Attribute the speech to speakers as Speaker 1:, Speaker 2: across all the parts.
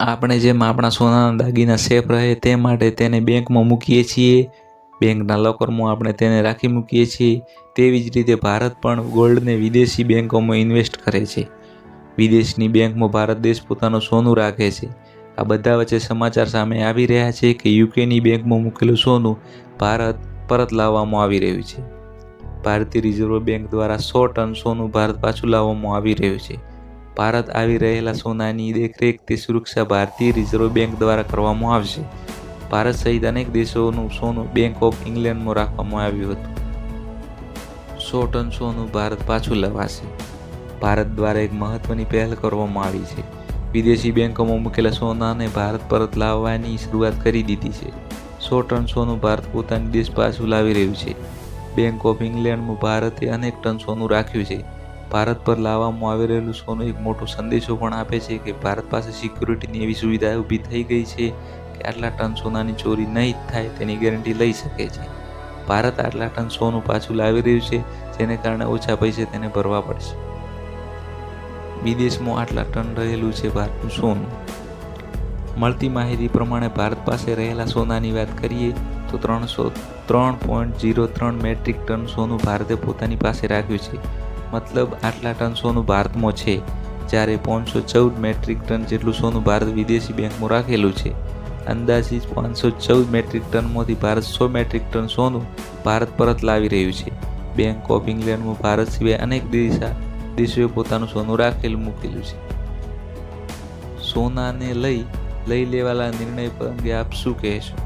Speaker 1: આપણે જેમ આપણા સોનાના દાગીના સેફ રહે તે માટે તેને બેંકમાં મૂકીએ છીએ. બેંકના લોકરમાં આપણે તેને રાખી મૂકીએ છીએ. તેવી જ રીતે ભારત પણ ગોલ્ડને વિદેશી બેંકોમાં ઇન્વેસ્ટ કરે છે. વિદેશની બેંકમાં ભારત દેશ પોતાનું સોનું રાખે છે. આ બધા વચ્ચે સમાચાર સામે આવી રહ્યા છે કે યુકેની બેંકમાં મૂકેલું સોનું ભારત પરત લાવવામાં આવી રહ્યું છે. ભારતીય રિઝર્વ બેંક દ્વારા સો ટન સોનું ભારત પાછું લાવવામાં આવી રહ્યું છે. ભારત આવી રહેલા સોનાની દેખરેખ તે સુરક્ષા ભારતીય રિઝર્વ બેંક દ્વારા કરવામાં આવશે. ભારત સહિત અનેક દેશોનું સોનું બેંક ઓફ ઇંગ્લેન્ડમાં રાખવામાં આવ્યું હતું. સો ટન સોનું ભારત પાછું લવાશે. ભારત દ્વારા એક મહત્વની પહેલ કરવામાં આવી છે. વિદેશી બેંકોમાં મૂકેલા સોનાને ભારત પરત લાવવાની શરૂઆત કરી દીધી છે. સો ટન સોનું ભારત પોતાની દેશ પાછું લાવી રહ્યું છે. બેંક ઓફ ઇંગ્લેન્ડમાં ભારતે અનેક ટન સોનું રાખ્યું છે. ભારત પર લાવવામાં આવી રહેલું સોનું એક મોટો સંદેશો પણ આપે છે કે ભારત પાસે સિક્યુરિટીની એવી સુવિધા ઊભી થઈ ગઈ છે કે આટલા ટન સોનાની ચોરી નહીં થાય તેની ગેરંટી લઈ શકે છે. ભારત આટલા ટન સોનું પાછું લાવી રહ્યું છે, જેને કારણે ઓછા પૈસે તેને ભરવા પડશે. વિદેશમાં આટલા ટન રહેલું છે ભારતનું સોનું. મળતી માહિતી પ્રમાણે ભારત પાસે રહેલા સોનાની વાત કરીએ, તો ત્રણસો ત્રણ પોઈન્ટ જીરો ત્રણ મેટ્રિક ટન સોનું ભારતે પોતાની પાસે રાખ્યું છે. મતલબ આટલા ટન સોનું ભારતમાં છે. જ્યારે પાંચસો ચૌદ મેટ્રિક ટન જેટલું સોનું ભારત વિદેશી બેંકમાં રાખેલું છે. અંદાજિત પાંચસો ચૌદ મેટ્રિક ટનમાંથી ભારત સો મેટ્રિક ટન સોનું ભારત પરત લાવી રહ્યું છે. બેંક ઓફ ઇંગ્લેન્ડમાં ભારત સિવાય અનેક દિશા, દેશોએ પોતાનું સોનું રાખેલું મૂકેલું છે. સોનાને લઈ લઈ લેવાલા નિર્ણય પર અંગે આપ શું કહેશો?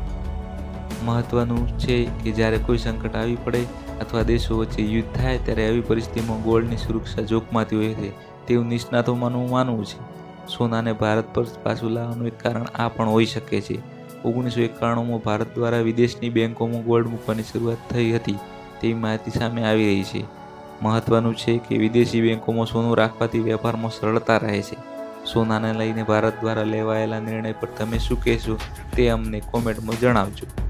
Speaker 1: મહત્વનું છે કે જ્યારે કોઈ સંકટ આવી પડે અથવા દેશો વચ્ચે યુદ્ધ થાય ત્યારે આવી પરિસ્થિતિમાં ગોલ્ડની સુરક્ષા જોખમાતી હોય છે. તેવું નિષ્ણાતોમાંનું માનવું છે. સોનાને ભારત પર પાછું લાવવાનું એક કારણ આ પણ હોઈ શકે છે. ઓગણીસો એકાણુંમાં ભારત દ્વારા વિદેશની બેંકોમાં ગોલ્ડ મૂકવાની શરૂઆત થઈ હતી. તેવી માહિતી સામે આવી રહી છે. મહત્વનું છે કે વિદેશી બેંકોમાં સોનું રાખવાથી વેપારમાં સરળતા રહે છે. સોનાને લઈને ભારત દ્વારા લેવાયેલા નિર્ણય પર તમે શું કહેશો તે અમને કોમેન્ટમાં જણાવજો.